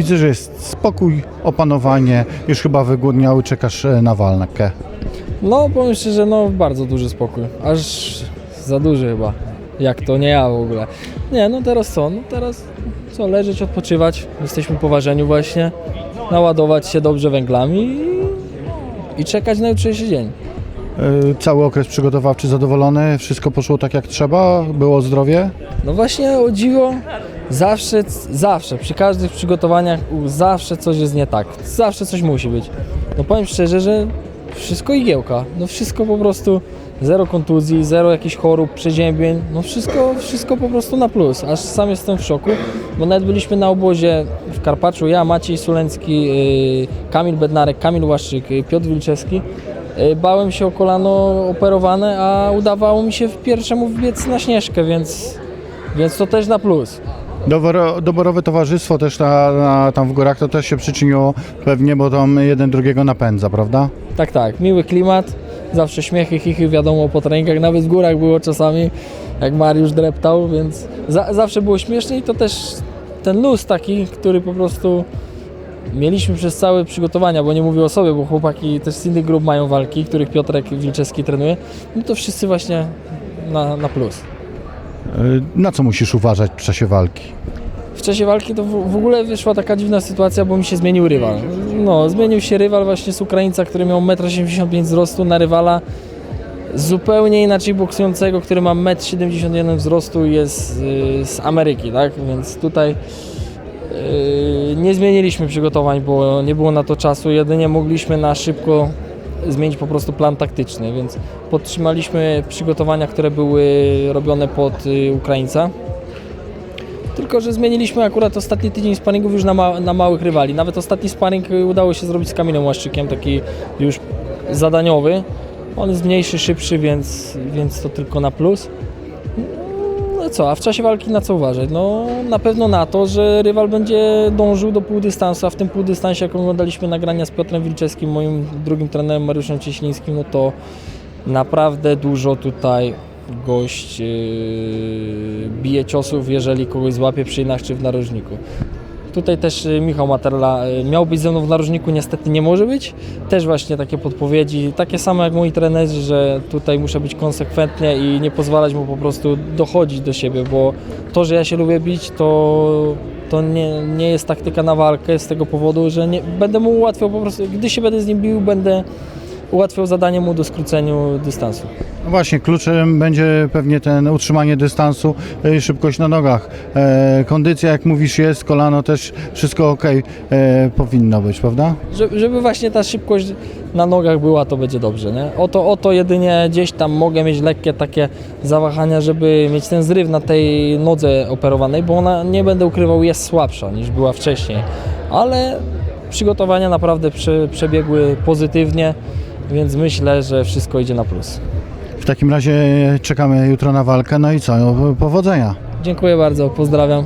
Widzę, że jest spokój, opanowanie, już chyba wygłodniały, czekasz e, na walkę. No, powiem szczerze, no bardzo duży spokój. Aż za duży chyba. Jak to, nie ja w ogóle. Nie, no teraz co? No teraz co, leżeć, odpoczywać. Jesteśmy po ważeniu właśnie. Naładować się dobrze węglami i, i czekać na jutrzejszy dzień. E, Cały okres przygotowawczy zadowolony, wszystko poszło tak jak trzeba, było zdrowie. No właśnie, o dziwo, zawsze, zawsze, przy każdych przygotowaniach zawsze coś jest nie tak. Zawsze coś musi być. No powiem szczerze, że wszystko igiełka. No wszystko po prostu, zero kontuzji, zero jakichś chorób, przeziębień. No wszystko, wszystko po prostu na plus. Aż sam jestem w szoku, bo nawet byliśmy na obozie w Karpaczu, ja, Maciej Sulencki, yy, Kamil Bednarek, Kamil Łaszczyk, yy, Piotr Wilczewski. Yy, Bałem się o kolano operowane, a udawało mi się w pierwszemu wbiec na śnieżkę, więc, więc to też na plus. Doboro, doborowe towarzystwo też na, na, tam w górach to też się przyczyniło pewnie, bo tam jeden drugiego napędza, prawda? Tak, tak, miły klimat, zawsze śmiechy, chichy, wiadomo po treningach, nawet w górach było czasami, jak Mariusz dreptał, więc za, zawsze było śmiesznie i to też ten luz taki, który po prostu mieliśmy przez całe przygotowania, bo nie mówię o sobie, bo chłopaki też z innych grup mają walki, których Piotrek Wilczewski trenuje, no to wszyscy właśnie na, na plus. Na co musisz uważać w czasie walki? W czasie walki to w, w ogóle wyszła taka dziwna sytuacja, bo mi się zmienił rywal. No, zmienił się rywal właśnie z Ukraińca, który miał 1,85 m wzrostu na rywala zupełnie inaczej boksującego, który ma 1,71 m wzrostu i jest y, z Ameryki, tak? Więc tutaj y, nie zmieniliśmy przygotowań, bo nie było na to czasu. Jedynie mogliśmy na szybko zmienić po prostu plan taktyczny, więc podtrzymaliśmy przygotowania, które były robione pod y, Ukraińca. Tylko, że zmieniliśmy akurat ostatni tydzień sparingów już na, ma, na małych rywali. Nawet ostatni sparing y, udało się zrobić z Kamilem Łaszczykiem, taki już zadaniowy. On jest mniejszy, szybszy, więc, więc to tylko na plus. Co, a w czasie walki na co uważać? No na pewno na to, że rywal będzie dążył do półdystansu, a w tym półdystansie, jak oglądaliśmy nagrania z Piotrem Wilczewskim, moim drugim trenerem Mariuszem Cieślińskim, no to naprawdę dużo tutaj gość yy, bije ciosów, jeżeli kogoś złapie przy czy w narożniku. Tutaj też y, Michał Materla y, miał być ze mną w narożniku, niestety nie może być. Też właśnie takie podpowiedzi, takie same jak moi trenerzy, że tutaj muszę być konsekwentnie i nie pozwalać mu po prostu dochodzić do siebie, bo to, że ja się lubię bić, to, to nie, nie jest taktyka na walkę z tego powodu, że nie, będę mu ułatwiał po prostu, gdy się będę z nim bił, będę ułatwiał zadanie mu do skróceniu dystansu. No właśnie, kluczem będzie pewnie ten utrzymanie dystansu e, i szybkość na nogach. E, kondycja, jak mówisz, jest, kolano też, wszystko ok e, powinno być, prawda? Żeby, żeby właśnie ta szybkość na nogach była, to będzie dobrze, nie? Oto, oto jedynie gdzieś tam mogę mieć lekkie takie zawahania, żeby mieć ten zryw na tej nodze operowanej, bo ona, nie będę ukrywał, jest słabsza niż była wcześniej. Ale przygotowania naprawdę prze, przebiegły pozytywnie, więc myślę, że wszystko idzie na plus. W takim razie czekamy jutro na walkę, no i co, powodzenia. Dziękuję bardzo, pozdrawiam.